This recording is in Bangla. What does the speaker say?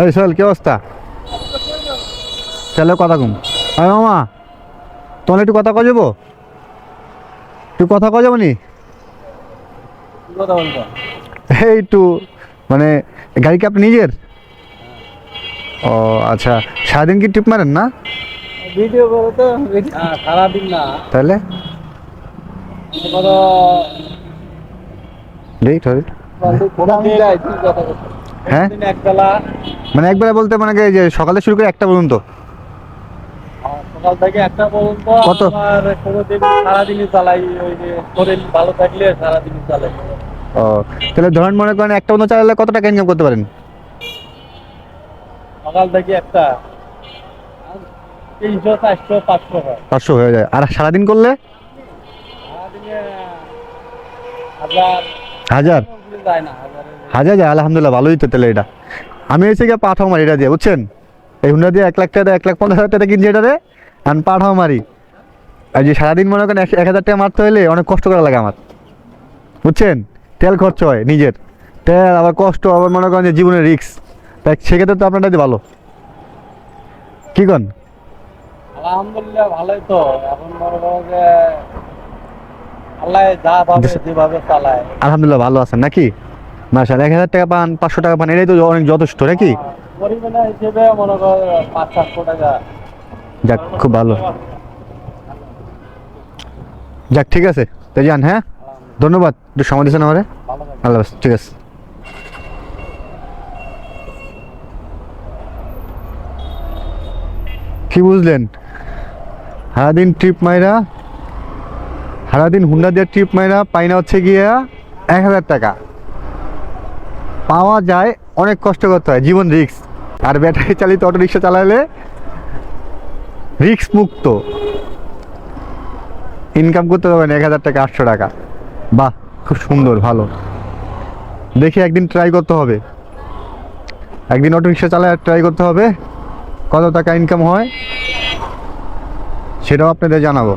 এই সোহেল কি অবস্থা? চলো কথা কম। আরে মামা তোমার একটু কথা কয়ে যাব? একটু কথা কয়ে যাব নি? এই একটু মানে গাড়ি কি আপনি নিজের? ও আচ্ছা সারাদিন কি টিপ মারেন না? ভিডিও করো তো। সারাদিন না। তাহলে? ধরো। হ্যাঁ? একবেলা। মানে একবারে বলতে মানে যে সকালে শুরু করে একটা পর্যন্ত? আর সকাল থেকে একটা পর্যন্ত কত? সারাদিনই চালাই ওই যে শরীর ভালো থাকলে সারাদিনই চালাই। ও তাহলে ধরেন মনে করেন একটা পর্যন্ত চালালে কত টাকা ইনকাম করতে পারেন? সকাল থেকে একটা। তিনশো চারশো পাঁচশো হয়। পাঁচশো হয়ে যায়। আর সারাদিন করলে? সারাদিনে হাজার হাজার? হাজার যায়, আলহামদুলিল্লাহ, ভালোই তো তাহলে এটা। আমি এসে গিয়ে পাঠাও মারি এটা দিয়ে, বুঝছেন? এই হুন্ডা দিয়ে এক লাখ টাকা এক লাখ পঞ্চাশ হাজার টাকা কিনছি এটারে আর পাঠাও মারি আর যে সারাদিন মনে করেন এক- হাজার টাকা মারতে হলে অনেক কষ্ট করা লাগে আমার। বুঝছেন? তেল খরচ হয় নিজের। তেল, আবার কষ্ট, আবার মনে করেন যে জীবনের রিক্স তাই সেক্ষেত্রে তো আপনারটা ভালো। কি কন? আলহামদুলিল্লাহ, ভালোই তো। এখন মনে করো যে আল্লাহ যা ভাবে যেভাবে চালায়। আলহামদুলিল্লাহ ভালো আছেন নাকি? এক হাজার টাকা পান পাঁচশো টাকা পান এটাই তো অনেক যথেষ্ট নাকি? পরিমাণে হিসেবে মনে কর পাঁচ সাতশো টাকা। যাক খুব ভালো। যাক ঠিক আছে। তাই যান হ্যাঁ? ধন্যবাদ একটু সময় দিয়েছেন আমারে? আল্লাহ ঠিক আছে। কি বুঝলেন? সারাদিন ট্রিপ মাইরা সারাদিন হুন্ডা দিয়ে ট্রিপ মাইরা পাইনা হচ্ছে গিয়া এক হাজার টাকা। পাওয়া যায়, অনেক কষ্ট করতে হয়, জীবন রিক্স আর ব্যাটারি চালিত অটো রিক্সা চালালে রিক্স মুক্ত। ইনকাম করতে পারবেন এক হাজার টাকা, আটশো টাকা। বাহ, খুব সুন্দর, ভালো। দেখি একদিন ট্রাই করতে হবে। একদিন অটো রিক্সা চালায় ট্রাই করতে হবে। কত টাকা ইনকাম হয়, সেটাও আপনাদের জানাব।